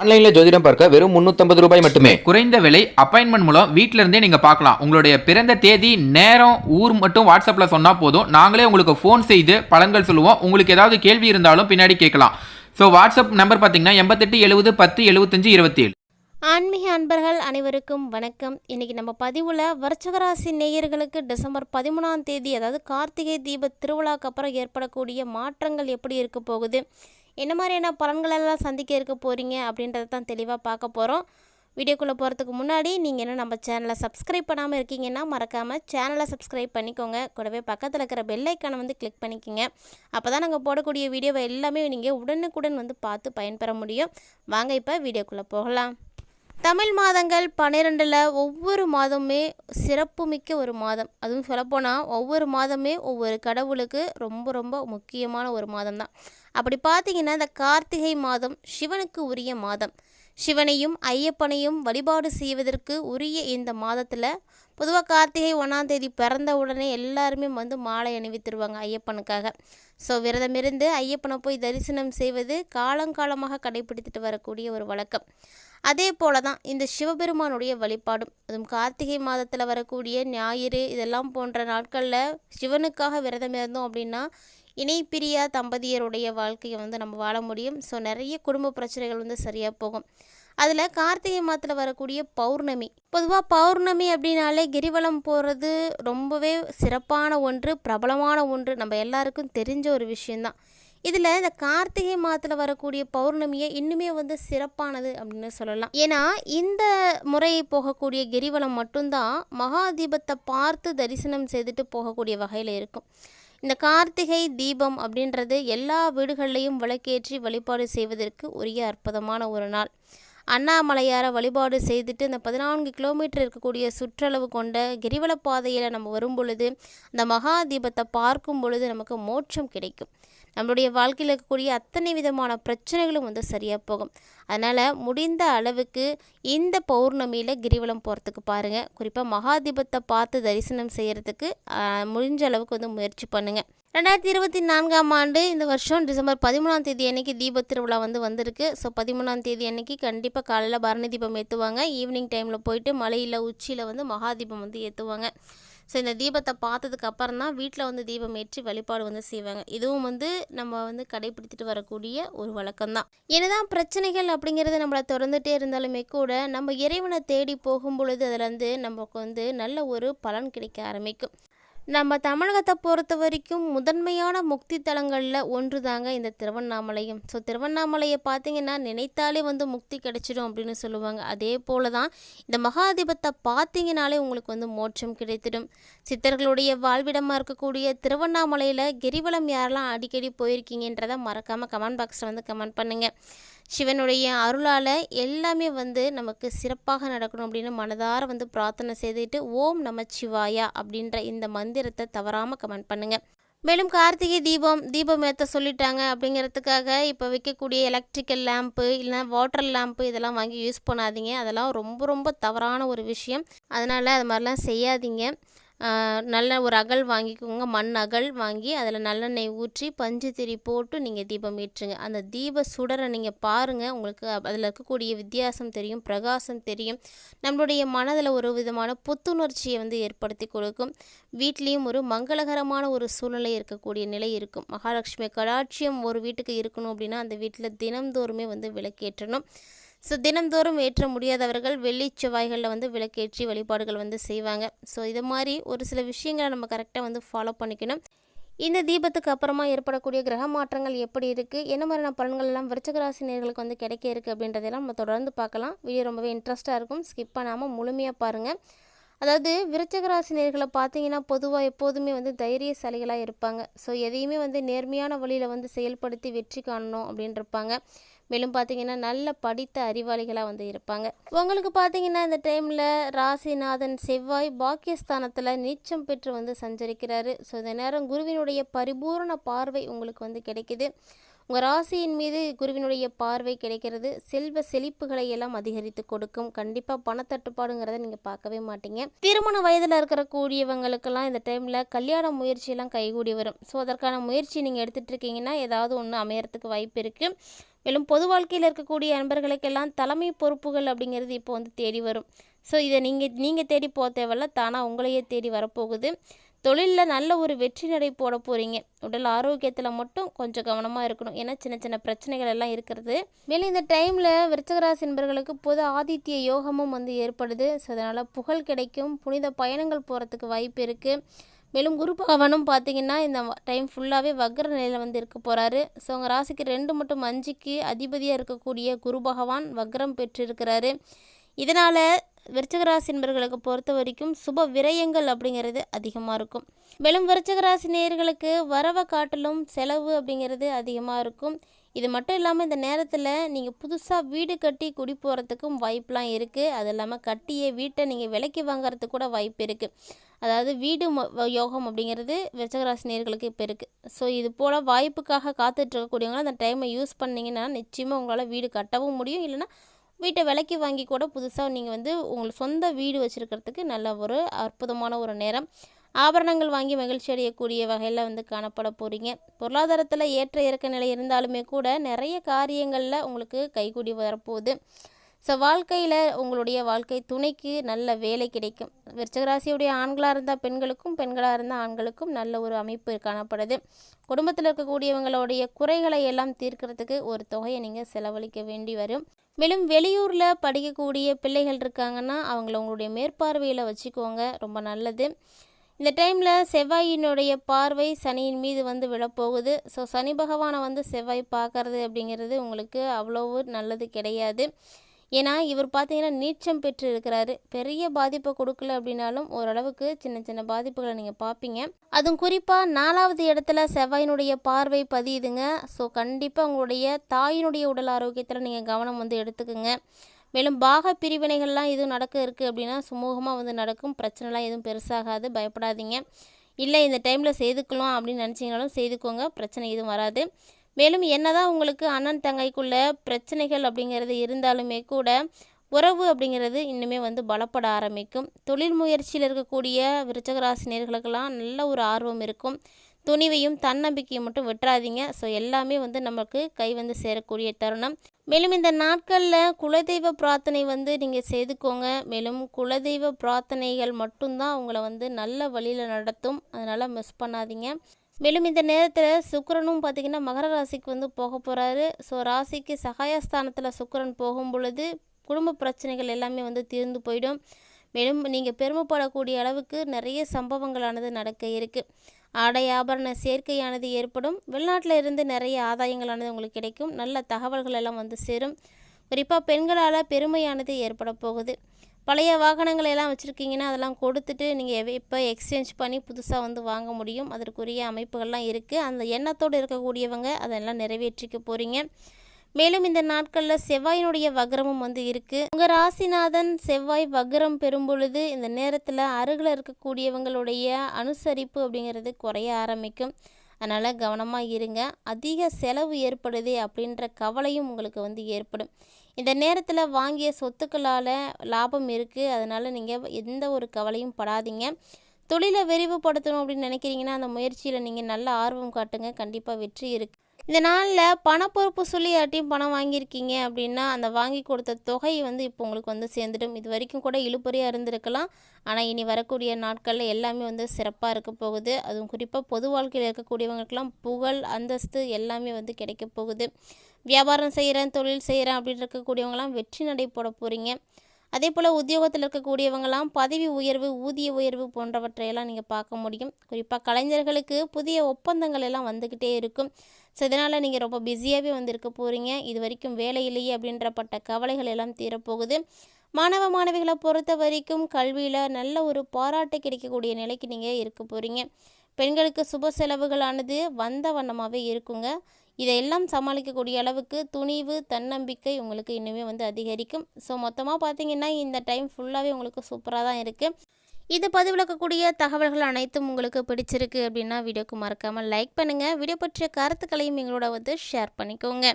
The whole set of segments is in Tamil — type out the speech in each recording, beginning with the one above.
ஆன்லைன்ல ஜோதிடம் பார்க்க வெறும் 350 ரூபாய் மட்டுமே. குறைந்த விலை அப்பாயின்மெண்ட் மூலம் வீட்ல இருந்தே நீங்க பார்க்கலாம். உங்களுடைய பிறந்த தேதி நேரம் ஊர் மட்டும் வாட்ஸ்அப்ல சொன்னா போதும். நாங்களே உங்களுக்கு ஃபோன் செய்து பலன்கள் சொல்லுவோம். உங்களுக்கு ஏதாவது கேள்வி இருந்தாலும் பின்னாடி கேட்கலாம். ஸோ வாட்ஸ்அப் நம்பர் பார்த்தீங்கன்னா எண்பத்தெட்டு எழுபது பத்து எழுபத்தஞ்சு இருபத்தி ஏழு ஆன்மீக அன்பர்கள் அனைவருக்கும் வணக்கம். இன்னைக்கு நம்ம பதிவில் வர்ச்சகராசி நேயர்களுக்கு டிசம்பர் பதிமூணாம் தேதி அதாவது கார்த்திகை தீப திருவிழாக்கு அப்புறம் ஏற்படக்கூடிய மாற்றங்கள் எப்படி இருக்க போகுது? என்ன மாதிரியான பலன்களெல்லாம் சந்திக்க இருக்க போகிறீங்க அப்படின்றத தான் தெளிவாக பார்க்க போகிறோம் வீடியோக்குள்ளே போகிறதுக்கு முன்னாடி நீங்கள் இன்னும் நம்ம சேனலை சப்ஸ்கிரைப் பண்ணாமல் இருக்கீங்கன்னா மறக்காமல் சேனலை சப்ஸ்கிரைப் பண்ணிக்கோங்க. கூடவே பக்கத்தில் இருக்கிற பெல்லைக்கானை வந்து கிளிக் பண்ணிக்கோங்க. அப்போ தான் நாங்கள் போடக்கூடிய வீடியோவை எல்லாமே நீங்கள் உடனுக்குடன் வந்து பார்த்து பயன்பெற முடியும். வாங்க இப்போ வீடியோக்குள்ளே போகலாம். தமிழ் மாதங்கள் பன்னிரெண்டில் ஒவ்வொரு மாதமுமே சிறப்புமிக்க ஒரு மாதம். அதுவும் சொல்லப்போனால் ஒவ்வொரு மாதமே ஒவ்வொரு கடவுளுக்கு ரொம்ப ரொம்ப முக்கியமான ஒரு மாதம் தான் அப்படி பார்த்தீங்கன்னா இந்த கார்த்திகை மாதம் சிவனுக்கு உரிய மாதம். சிவனையும் ஐயப்பனையும் வழிபாடு செய்வதற்கு உரிய இந்த மாதத்தில் பொதுவாக கார்த்திகை ஒன்றாம் தேதி பிறந்த உடனே எல்லாருமே வந்து மாலை அணிவித்துருவாங்க ஐயப்பனுக்காக. ஸோ விரதமிருந்து ஐயப்பனை போய் தரிசனம் செய்வது காலங்காலமாக கடைபிடித்துட்டு வரக்கூடிய ஒரு வழக்கம். அதே போல தான் இந்த சிவபெருமானுடைய வழிபாடும். அதுவும் கார்த்திகை மாதத்தில் வரக்கூடிய ஞாயிறு இதெல்லாம் போன்ற நாட்களில் சிவனுக்காக விரதம் இருந்தோம் அப்படின்னா இணைப்பிரியா தம்பதியருடைய வாழ்க்கையை வந்து நம்ம வாழ முடியும். ஸோ நிறைய குடும்ப பிரச்சனைகள் வந்து சரியாக போகும். அதில் கார்த்திகை மாதத்தில் வரக்கூடிய பௌர்ணமி. பொதுவாக பௌர்ணமி அப்படின்னாலே கிரிவலம் போகிறது ரொம்பவே சிறப்பான ஒன்று பிரபலமான ஒன்று. நம்ம எல்லாருக்கும் தெரிஞ்ச ஒரு விஷயந்தான் இதில் இந்த கார்த்திகை மாதத்தில் வரக்கூடிய பௌர்ணமியை இன்னுமே வந்து சிறப்பானது அப்படின்னு சொல்லலாம். ஏன்னா இந்த முறை போகக்கூடிய கிரிவலம் மட்டும்தான் மகாதீபத்தை பார்த்து தரிசனம் செய்துட்டு போகக்கூடிய வகையில் இருக்கும். இந்த கார்த்திகை தீபம் அப்படின்றது எல்லா வீடுகள்லையும் விளக்கேற்றி வழிபாடு செய்வதற்கு உரிய அற்புதமான ஒரு நாள். அண்ணாமலையாரை வழிபாடு செய்துட்டு இந்த பதினான்கு கிலோமீட்டர் இருக்கக்கூடிய சுற்றளவு கொண்ட கிரிவல பாதையில் நம்ம வரும் பொழுது அந்த மகா தீபத்தை பார்க்கும் பொழுது நமக்கு மோட்சம் கிடைக்கும். நம்மளுடைய வாழ்க்கையில் இருக்கக்கூடிய அத்தனை விதமான பிரச்சனைகளும் வந்து சரியாக போகும். அதனால் முடிந்த அளவுக்கு இந்த பௌர்ணமியில் கிரிவலம் போகிறதுக்கு பாருங்கள் குறிப்பாக மகா தீபத்தை பார்த்து தரிசனம் செய்கிறதுக்கு முடிஞ்ச அளவுக்கு வந்து முயற்சி பண்ணுங்கள் ரெண்டாயிரத்தி இருபத்தி நான்காம் ஆண்டு இந்த வருஷம் டிசம்பர் பதிமூணாம் தேதி அன்னைக்கு தீப திருவிழா வந்து வந்திருக்கு. ஸோ பதிமூணாம் தேதி அன்னைக்கு கண்டிப்பாக காலையில் பரணி தீபம் ஏற்றுவாங்க ஈவினிங் டைமில் போயிட்டு மலையில் உச்சியில் வந்து மகாதீபம் வந்து ஏற்றுவாங்க ஸோ இந்த தீபத்தை பார்த்ததுக்கு அப்புறம் தான் வீட்டில் வந்து தீபம் ஏற்றி வழிபாடு வந்து செய்வாங்க. இதுவும் வந்து நம்ம வந்து கடைபிடித்துட்டு வரக்கூடிய ஒரு வழக்கம் தான். என்னதான் பிரச்சனைகள் அப்படிங்கிறது நம்மளை திறந்துட்டே இருந்தாலுமே கூட நம்ம இறைவனை தேடி போகும் பொழுது அதுலேருந்து நமக்கு வந்து நல்ல ஒரு பலன் கிடைக்க ஆரம்பிக்கும். நம்ம தமிழகத்தை பொறுத்த வரைக்கும் முதன்மையான முக்தி தலங்களில் ஒன்று தாங்க இந்த திருவண்ணாமலையும். ஸோ திருவண்ணாமலையை பார்த்தீங்கன்னா நினைத்தாலே வந்து முக்தி கிடைச்சிடும் அப்படின்னு சொல்லுவாங்க. அதே போல தான் இந்த மகாதீபத்தை பார்த்தீங்கனாலே உங்களுக்கு வந்து மோட்சம் கிடைத்திடும். சித்தர்களுடைய வாழ்விடமாக இருக்கக்கூடிய திருவண்ணாமலையில் கிரிவலம் யாரெல்லாம் அடிக்கடி போயிருக்கீங்கன்றதை மறக்காமல் கமெண்ட் பாக்ஸில் வந்து கமெண்ட் பண்ணுங்கள் சிவனுடைய அருளால் எல்லாமே வந்து நமக்கு சிறப்பாக நடக்கணும் அப்படின்னு மனதார வந்து பிரார்த்தனை செய்துட்டு ஓம் நமச்சிவாயா அப்படின்ற இந்த மந்திரத்தை தவறாமல் கமெண்ட் பண்ணுங்கள் மேலும் கார்த்திகை தீபம் தீபம் ஏற்ற சொல்லிட்டாங்க அப்படிங்கிறதுக்காக இப்போ விற்கக்கூடிய எலக்ட்ரிக்கல் லேம்ப்பு இல்லைனா வாட்டர் லேம்ப்பு இதெல்லாம் வாங்கி யூஸ் பண்ணாதீங்க. அதெல்லாம் ரொம்ப ரொம்ப தவறான ஒரு விஷயம். அதனால் அது மாதிரிலாம் செய்யாதீங்க. நல்ல ஒரு அகல் வாங்கிக்கோங்க. மண் அகல் வாங்கி அதில் நல்லெண்ணெய் ஊற்றி பஞ்சு திரி போட்டு நீங்கள் தீபம் ஏற்றுங்க. அந்த தீப சுடரை நீங்கள் பாருங்கள் உங்களுக்கு அதில் இருக்கக்கூடிய வித்தியாசம் தெரியும் பிரகாசம் தெரியும். நம்மளுடைய மனதில் ஒரு விதமான புத்துணர்ச்சியை வந்து ஏற்படுத்தி கொடுக்கும். வீட்லேயும் ஒரு மங்களகரமான ஒரு சூழ்நிலை இருக்கக்கூடிய நிலை இருக்கும். மகாலட்சுமி கடாட்சியம் ஒரு வீட்டுக்கு இருக்கணும் அப்படின்னா அந்த வீட்டில் தினம்தோறுமே வந்து விளக்கேற்றணும். ஸோ தினந்தோறும் ஏற்ற முடியாதவர்கள் வெள்ளி செவ்வாய்களில் வந்து விளக்கேற்றி வழிபாடுகள் வந்து செய்வாங்க. ஸோ இது மாதிரி ஒரு சில விஷயங்களை நம்ம கரெக்டாக வந்து ஃபாலோ பண்ணிக்கணும். இந்த தீபத்துக்கு அப்புறமா ஏற்படக்கூடிய கிரக மாற்றங்கள் எப்படி இருக்குது என்ன மாதிரியான பலன்கள் எல்லாம் விருச்சகராசி நேர்களுக்கு வந்து கிடைக்க இருக்குது அப்படின்றதெல்லாம் நம்ம தொடர்ந்து பார்க்கலாம். வீடியோ ரொம்பவே இன்ட்ரெஸ்ட்டாக இருக்கும். ஸ்கிப் பண்ணாமல் முழுமையாக பாருங்கள் அதாவது விருச்சகராசி நேர்களை பார்த்தீங்கன்னா பொதுவாக எப்போதுமே வந்து தைரியசாலிகளாக இருப்பாங்க. ஸோ எதையுமே வந்து நேர்மையான வழியில் வந்து செயல்படுத்தி வெற்றி காணணும் அப்படின்னு இருப்பாங்க. மேலும் பார்த்தீங்கன்னா நல்ல படித்த அறிவாளிகளாக வந்து இருப்பாங்க. உங்களுக்கு பார்த்தீங்கன்னா இந்த டைமில் ராசிநாதன் செவ்வாய் பாக்கியஸ்தானத்தில் நீச்சம் பெற்று வந்து சஞ்சரிக்கிறாரு. ஸோ இந்த நேரம் குருவினுடைய பரிபூரண பார்வை உங்களுக்கு வந்து கிடைக்குது. உங்கள் ராசியின் மீது குருவினுடைய பார்வை கிடைக்கிறது. செல்வ செழிப்புகளை எல்லாம் அதிகரித்து கொடுக்கும். கண்டிப்பாக பணத்தட்டுப்பாடுங்கிறத நீங்கள் பார்க்கவே மாட்டீங்க. திருமண வயதில் இருக்கிற கூடியவங்களுக்கெல்லாம் இந்த டைமில் கல்யாண முயற்சியெல்லாம் கைகூடி வரும். ஸோ அதற்கான முயற்சி நீங்கள் எடுத்துகிட்டு இருக்கீங்கன்னா ஏதாவது ஒன்று அமையறதுக்கு வாய்ப்பு இருக்குது மேலும் பொது வாழ்க்கையில் இருக்கக்கூடிய நண்பர்களுக்கெல்லாம் தலைமை பொறுப்புகள் அப்படிங்கிறது இப்போ வந்து தேடி வரும். ஸோ இதை நீங்கள் நீங்கள் தேடி போக தேவையில்ல தானாக உங்களையே தேடி வரப்போகுது. தொழிலில் நல்ல ஒரு வெற்றி நடை போட போகிறீங்க உடல் ஆரோக்கியத்தில் மட்டும் கொஞ்சம் கவனமாக இருக்கணும். ஏன்னா சின்ன சின்ன பிரச்சனைகள் எல்லாம் இருக்கிறது. மேலும் இந்த டைமில் விருச்சகராசி என்பர்களுக்கு பொது ஆதித்ய யோகமும் வந்து ஏற்படுது. ஸோ அதனால் புகழ் கிடைக்கும். புனித பயணங்கள் போகிறதுக்கு வாய்ப்பு இருக்குது மேலும் குரு பகவானும் பார்த்தீங்கன்னா இந்த டைம் ஃபுல்லாகவே வக்ர நிலையில் வந்து இருக்க போகிறாரு ஸோ உங்கள் ராசிக்கு ரெண்டு மட்டும் அஞ்சுக்கு அதிபதியாக இருக்கக்கூடிய குரு பகவான் வக்ரம் பெற்றிருக்கிறாரு. இதனால் விருச்சகராசி என்பர்களுக்கு பொறுத்த வரைக்கும் சுப விரயங்கள் அப்படிங்கிறது அதிகமாக இருக்கும். மேலும் விருச்சகராசி நேயர்களுக்கு வரவை காட்டிலும் செலவு அப்படிங்கிறது அதிகமாக இருக்கும். இது மட்டும் இல்லாமல் இந்த நேரத்தில் நீங்கள் புதுசாக வீடு கட்டி குடி போகிறதுக்கும் வாய்ப்பெலாம் இருக்குது அது இல்லாமல் கட்டிய வீட்டை நீங்கள் விலைக்கு வாங்குறதுக்கு கூட வாய்ப்பு இருக்குது அதாவது வீடு யோகம் அப்படிங்கிறது விருச்சகராசி நேயர்களுக்கு இப்போ இருக்குது ஸோ இது போல் வாய்ப்புக்காக காத்துட்டு அந்த டைமை யூஸ் பண்ணிங்கன்னா நிச்சயமாக உங்களால் வீடு கட்டவும் முடியும். இல்லைன்னா வீட்டை விலைக்கு வாங்கி கூட புதுசாக நீங்கள் வந்து உங்களுக்கு சொந்த வீடு வச்சுருக்கிறதுக்கு நல்ல ஒரு அற்புதமான ஒரு நேரம். ஆபரணங்கள் வாங்கி மகிழ்ச்சி அடையக்கூடிய வகையில் வந்து காணப்பட போகிறீங்க பொருளாதாரத்தில் ஏற்ற இறக்க நிலை இருந்தாலுமே கூட நிறைய காரியங்களில் உங்களுக்கு கைகூடி வரப்போகுது. ஸோ வாழ்க்கையில் உங்களுடைய வாழ்க்கை துணைக்கு நல்ல வேலை கிடைக்கும். விருச்சகராசியுடைய ஆண்களாக இருந்தால் பெண்களுக்கும் பெண்களாக இருந்தால் ஆண்களுக்கும் நல்ல ஒரு அமைப்பு காணப்படுது. குடும்பத்தில் இருக்கக்கூடியவங்களுடைய குறைகளை எல்லாம் தீர்க்கிறதுக்கு ஒரு தொகையை நீங்கள் செலவழிக்க வேண்டி வரும். மேலும் வெளியூரில் படிக்கக்கூடிய பிள்ளைகள் இருக்காங்கன்னா அவங்கள உங்களுடைய மேற்பார்வையில் வச்சுக்கோங்க. ரொம்ப நல்லது. இந்த டைமில் செவ்வாயினுடைய பார்வை சனியின் மீது வந்து விழப்போகுது. ஸோ சனி பகவானை வந்து செவ்வாய் பார்க்கறது அப்படிங்கிறது உங்களுக்கு அவ்வளோ நல்லது கிடையாது. ஏன்னா இவர் பார்த்தீங்கன்னா நீச்சம் பெற்று இருக்கிறாரு பெரிய பாதிப்பை கொடுக்கல அப்படின்னாலும் ஓரளவுக்கு சின்ன சின்ன பாதிப்புகளை நீங்கள் பார்ப்பீங்க அதுவும் குறிப்பாக நாலாவது இடத்துல செவ்வாயினுடைய பார்வை பதியுதுங்க. ஸோ கண்டிப்பாக உங்களுடைய தாயினுடைய உடல் ஆரோக்கியத்தில் நீங்கள் கவனம் வந்து எடுத்துக்கோங்க. மேலும் பாக பிரிவினைகள்லாம் எதுவும் நடக்க இருக்குது அப்படின்னா சுமூகமாக வந்து நடக்கும். பிரச்சனைலாம் எதுவும் பெருசாகாது. பயப்படாதீங்க. இல்லை இந்த டைமில் செய்துக்கலாம் அப்படின்னு நினச்சிங்கனாலும் செய்துக்கோங்க. பிரச்சனை எதுவும் வராது. மேலும் என்னதான் உங்களுக்கு அண்ணன் தங்கைக்குள்ள பிரச்சனைகள் அப்படிங்கிறது இருந்தாலுமே கூட உறவு அப்படிங்கிறது இன்னுமே வந்து பலப்பட ஆரம்பிக்கும். தொழில் முயற்சியில் இருக்கக்கூடிய விருச்சகராசினியர்களுக்கெல்லாம் நல்ல ஒரு ஆர்வம் இருக்கும். துணிவையும் தன்னம்பிக்கையும் மட்டும் விட்டுறாதீங்க. ஸோ எல்லாமே வந்து நமக்கு கை வந்து சேரக்கூடிய தருணம். மேலும் இந்த நாட்களில் குலதெய்வ பிரார்த்தனை வந்து நீங்கள் செய்துக்கோங்க. மேலும் குலதெய்வ பிரார்த்தனைகள் மட்டும்தான் உங்களை வந்து நல்ல வழியில் நடத்தும். அதனால் மிஸ் பண்ணாதீங்க. மேலும் இந்த நேரத்தில் சுக்கரனும் பார்த்திங்கன்னா மகர ராசிக்கு வந்து போக போகிறாரு ஸோ ராசிக்கு சகாயஸ்தானத்தில் சுக்கரன் போகும் பொழுது குடும்ப பிரச்சனைகள் எல்லாமே வந்து தீர்ந்து போயிடும். மேலும் நீங்கள் பெருமைப்படக்கூடிய அளவுக்கு நிறைய சம்பவங்களானது நடக்க இருக்குது ஆடை ஆபரண சேர்க்கையானது ஏற்படும். வெளிநாட்டில் இருந்து நிறைய ஆதாயங்களானது உங்களுக்கு கிடைக்கும். நல்ல தகவல்கள் எல்லாம் வந்து சேரும். குறிப்பாக பெண்களால் பெருமையானது ஏற்பட போகுது. பழைய வாகனங்களை எல்லாம் வச்சுருக்கீங்கன்னா அதெல்லாம் கொடுத்துட்டு நீங்கள் இப்போ எக்ஸ்சேஞ்ச் பண்ணி புதுசாக வந்து வாங்க முடியும். அதற்குரிய அமைப்புகள்லாம் இருக்குது அந்த எண்ணத்தோடு இருக்கக்கூடியவங்க அதெல்லாம் நிறைவேற்றிக்க போகிறீங்க மேலும் இந்த நாட்களில் செவ்வாயினுடைய வக்ரமும் வந்து இருக்குது உங்கள் ராசிநாதன் செவ்வாய் வக்ரம் பெறும் பொழுது இந்த நேரத்தில் அருகில் இருக்கக்கூடியவங்களுடைய அனுசரிப்பு அப்படிங்கிறது குறைய ஆரம்பிக்கும். அதனால் கவனமாக இருங்க. அதிக செலவு ஏற்படுதே அப்படின்ற கவலையும் உங்களுக்கு வந்து ஏற்படும். இந்த நேரத்தில் வாங்கிய சொத்துக்களால் லாபம் இருக்குது அதனால் நீங்கள் எந்த ஒரு கவலையும் படாதீங்க. தொழிலை விரிவுபடுத்தணும் அப்படின்னு நினைக்கிறீங்கன்னா அந்த முயற்சியில் நீங்கள் நல்ல ஆர்வம் காட்டுங்க. கண்டிப்பாக வெற்றி இருக்கு. இந்த நாளில் பணப்பொறுப்பு சொல்லி யார்ட்டையும் பணம் வாங்கியிருக்கீங்க அப்படின்னா அந்த வாங்கி கொடுத்த தொகை வந்து இப்போ உங்களுக்கு வந்து சேர்ந்துடும். இது வரைக்கும் கூட இழுபறியாக இருந்திருக்கலாம். ஆனால் இனி வரக்கூடிய நாட்களில் எல்லாமே வந்து சிறப்பாக இருக்க போகுது. அதுவும் குறிப்பாக பொது வாழ்க்கையில் இருக்கக்கூடியவங்களுக்கெல்லாம் புகழ் அந்தஸ்து எல்லாமே வந்து கிடைக்க போகுது. வியாபாரம் செய்கிறேன் தொழில் செய்கிறேன் அப்படின்னு இருக்கக்கூடியவங்களாம் வெற்றி நடை போட போகிறீங்க அதே போல் உத்தியோகத்தில் இருக்கக்கூடியவங்களாம் பதவி உயர்வு ஊதிய உயர்வு போன்றவற்றையெல்லாம் நீங்கள் பார்க்க முடியும். குறிப்பாக கலைஞர்களுக்கு புதிய ஒப்பந்தங்கள் எல்லாம் வந்துக்கிட்டே இருக்கும். ஸோ இதனால் நீங்கள் ரொம்ப பிஸியாகவே வந்து இருக்க போகிறீங்க இது வரைக்கும் வேலை இல்லையே அப்படின்றப்பட்ட கவலைகள் எல்லாம் தீரப்போகுது. மாணவ மாணவிகளை பொறுத்த வரைக்கும் கல்வியில் நல்ல ஒரு பாராட்டு கிடைக்கக்கூடிய நிலைக்கு நீங்கள் இருக்க போகிறீங்க பெண்களுக்கு சுப செலவுகளானது வந்த வண்ணமாகவே இருக்குங்க. இதையெல்லாம் சமாளிக்கக்கூடிய அளவுக்கு துணிவு தன்னம்பிக்கை உங்களுக்கு இன்னுமே வந்து அதிகரிக்கும். ஸோ மொத்தமாக பார்த்தீங்கன்னா இந்த டைம் ஃபுல்லாகவே உங்களுக்கு சூப்பராக தான் இருக்குது இது பதிவிலக்கக்கூடிய தகவல்கள் அனைத்தும் உங்களுக்கு பிடிச்சிருக்கு அப்படின்னா வீடியோக்கு மறக்காமல் லைக் பண்ணுங்கள் வீடியோ பற்றிய கருத்துக்களையும் எங்களோட வந்து ஷேர் பண்ணிக்கோங்க.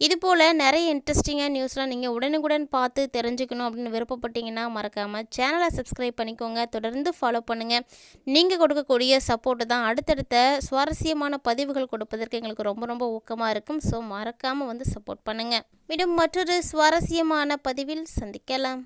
இது போல் நிறைய இன்ட்ரெஸ்டிங்காக நியூஸ்லாம் நீங்கள் உடனுக்குடன் பார்த்து தெரிஞ்சுக்கணும் அப்படின்னு விருப்பப்பட்டீங்கன்னா மறக்காமல் சேனலை சப்ஸ்கிரைப் பண்ணிக்கோங்க. தொடர்ந்து ஃபாலோ பண்ணுங்கள் நீங்கள் கொடுக்கக்கூடிய சப்போர்ட்டு தான் அடுத்தடுத்த சுவாரஸ்யமான பதிவுகள் கொடுப்பதற்கு எங்களுக்கு ரொம்ப ரொம்ப ஊக்கமாக இருக்கும். ஸோ மறக்காமல் வந்து சப்போர்ட் பண்ணுங்கள் மீண்டும் மற்றொரு சுவாரஸ்யமான பதிவில் சந்திக்கலாம்.